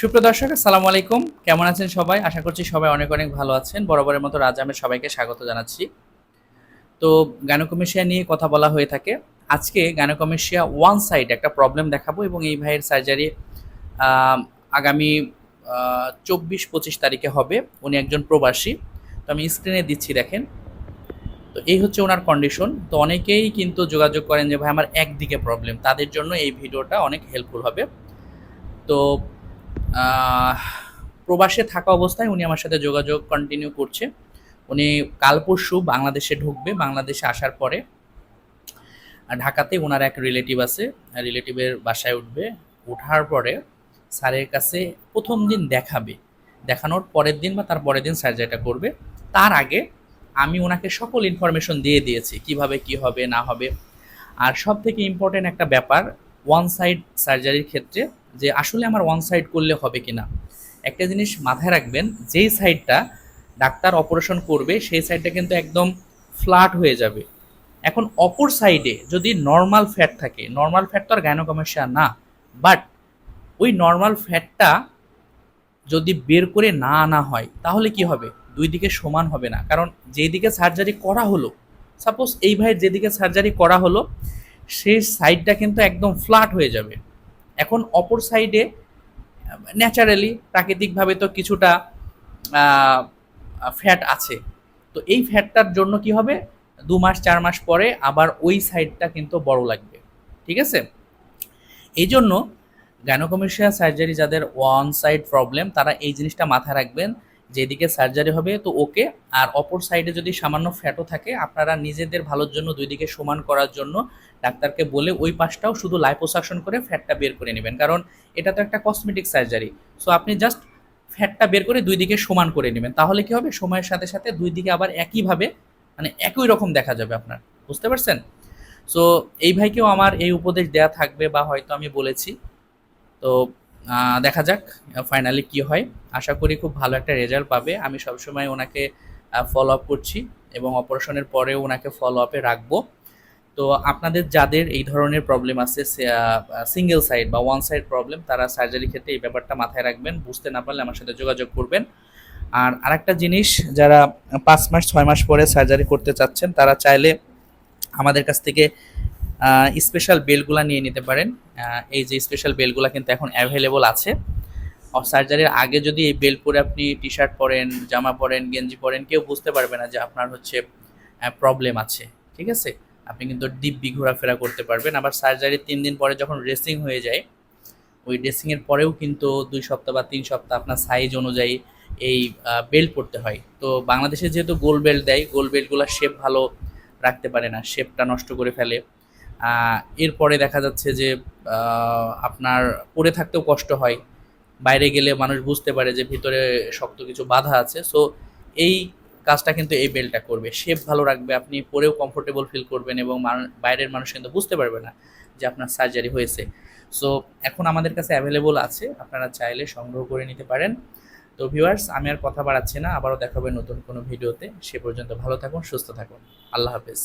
সুপ্রিয় দর্শক, আসসালামু আলাইকুম। কেমন আছেন সবাই? আশা করছি সবাই অনেক অনেক ভালো আছেন। বরাবরের মতো রাজ আহমেদ সবাইকে স্বাগত জানাচ্ছি। তো গানোকমেশিয়া নিয়ে কথা বলা হয়ে থাকে। আজকে গানোকমেশিয়া ওয়ান সাইড একটা প্রবলেম দেখাবো এবং এই ভাইয়ের সার্জারি আগামী চব্বিশ পঁচিশ তারিখে হবে। উনি একজন প্রবাসী। তো আমি স্ক্রিনে দিচ্ছি, দেখেন। তো এই হচ্ছে ওনার কন্ডিশন তো অনেকেই কিন্তু যোগাযোগ করেন যে, ভাই, আমার একদিকে প্রবলেম তাদের জন্য এই ভিডিওটা অনেক হেল্পফুল হবে। তো প্রবাসে থাকা অবস্থায় উনি আমার সাথে যোগাযোগ কন্টিনিউ করছে। উনি কাল পরশু বাংলাদেশে ঢুকবে, বাংলাদেশে আসার পরে ঢাকাতে ওনার এক রিলেটিভ আছে রিলেটিভের বাসায় উঠবে। ওঠার পরে স্যারের কাছে প্রথম দিন দেখাবে। দেখানোর পরের দিন বা তার পরের দিন সার্জারিটা করবে, তার আগে আমি ওনাকে সকল ইনফরমেশন দিয়ে দিয়েছি, কীভাবে কি হবে, না হবে। আর সব থেকে ইম্পর্টেন্ট একটা ব্যাপার ওয়ান সাইড সার্জারির ক্ষেত্রে যে আসলে আমার ওয়ান সাইড করলে হবে কি না একটা জিনিস মাথায় রাখবেন, যেই সাইডটা ডাক্তার অপারেশন করবে, সেই সাইডটা কিন্তু একদম ফ্ল্যাট হয়ে যাবে। এখন অপর সাইডে যদি নর্মাল ফ্যাট থাকে নর্মাল ফ্যাট তো আর গাইনোকমেশিয়া না বাট ওই নর্মাল ফ্যাটটা যদি বের করে না আনা হয়, তাহলে কি হবে? দুই দিকে সমান হবে না। কারণ যেই দিকে সার্জারি করা হলো সাপোজ এই ভাইয়ের যেদিকে সার্জারি করা হলো, সেই সাইডটা কিন্তু একদম ফ্ল্যাট হয়ে যাবে। এখন অপর সাইডে ন্যাচারালি প্রাকৃতিকভাবে তো কিছুটা ফ্যাট আছে। তো এই ফ্যাটটার জন্য কি হবে? দু মাস, চার মাস পরে আবার ওই সাইডটা কিন্তু বড় লাগবে। ঠিক আছে? এই জন্য গ্যানোকমেশিয়া সার্জারি যাদের ওয়ান সাইড প্রবলেম তারা এই জিনিসটা মাথায় রাখবেন। যেদিকে সার্জারি হবে, তো ওকে আর অপর সাইডে যদি সামান্য ফ্যাটও থাকে, আপনারা নিজেদের ভালোর জন্য দুই দিকে সমান করার জন্য ডাক্তারকে বলে ওই পাশটাও শুধু লাইপোসাকশন করে ফ্যাটটা বের করে নেবেন। কারণ এটা তো একটা কসমেটিক সার্জারি সো আপনি জাস্ট ফ্যাটটা বের করে দুই দিকে সমান করে নেবেন। তাহলে কি হবে? সময়ের সাথে সাথে দুই দিকে আবার একইভাবে মানে একই রকম দেখা যাবে আপনার। বুঝতে পারছেন? সো এই ভাইকেও আমার এই উপদেশ দেয়া থাকবে বা হয়তো আমি বলেছি। তো দেখা যাক ফাইনালি কি হয়। আশা করি খুব ভালো একটা রেজাল্ট পাবে। আমি সবসময় ওনাকে ফলো আপ করছি এবং অপারেশনের পরেও ওনাকে ফলো আপে রাখব। তো আপনাদের যাদের এই ধরনের প্রবলেম আছে সিঙ্গেল সাইড বা ওয়ান সাইড প্রবলেম তারা সার্জারি ক্ষেত্রে এই ব্যাপারটা মাথায় রাখবেন। বুঝতে না পারলে আমার সাথে যোগাযোগ করবেন। আর আরেকটা জিনিস, যারা পাঁচ মাস, ছয় মাস পরে সার্জারি করতে চাচ্ছেন, তারা চাইলে আমাদের কাছ থেকে স্পেশাল বেলগুলা নিয়ে নিতে পারেন। এই যে স্পেশাল বেলগুলা কিন্তু এখন অ্যাভেলেবল আছে। সার্জারির আগে যদি এই বেল পরে আপনি টি শার্ট পরেন, জামা পরেন, গেঞ্জি পরেন, কেউ বুঝতে পারবে না যে আপনার হচ্ছে প্রবলেম আছে। ঠিক আছে? আপনি কিন্তু দিব্যি ঘোরাফেরা করতে পারবেন। আবার সার্জারির তিন দিন পরে যখন ড্রেসিং হয়ে যায়, ওই ড্রেসিংয়ের পরেও কিন্তু দুই সপ্তাহ বা তিন সপ্তাহ আপনার সাইজ অনুযায়ী এই বেল্ট পরতে হয়। তো বাংলাদেশে যেহেতু গোল বেল্ট দেয় গোল বেল্টগুলোর শেপ ভালো রাখতে পারে না। শেপটা নষ্ট করে ফেলে। এরপরে দেখা যাচ্ছে যে আপনার পড়ে থাকতেও কষ্ট হয়। বাইরে গেলে মানুষ বুঝতে পারে যে ভিতরে শক্ত কিছু বাধা আছে। সো এই কাজটা কিন্তু এই বেল্টটা করবে। শেপ ভালো রাখবে, আপনি পরেও কমফোর্টেবল ফিল করবেন এবং বাইরের মানুষ কিন্তু বুঝতে পারবে না যে আপনার সার্জারি হয়েছে। সো এখন আমাদের কাছে অ্যাভেলেবল আছে, আপনারা চাইলে সংগ্রহ করে নিতে পারেন। তো ভিউয়ার্স আমি আর কথা বাড়াচ্ছি না, আবারও দেখাবে নতুন কোনো ভিডিওতে। সে পর্যন্ত ভালো থাকুন, সুস্থ থাকুন। আল্লাহ হাফেজ।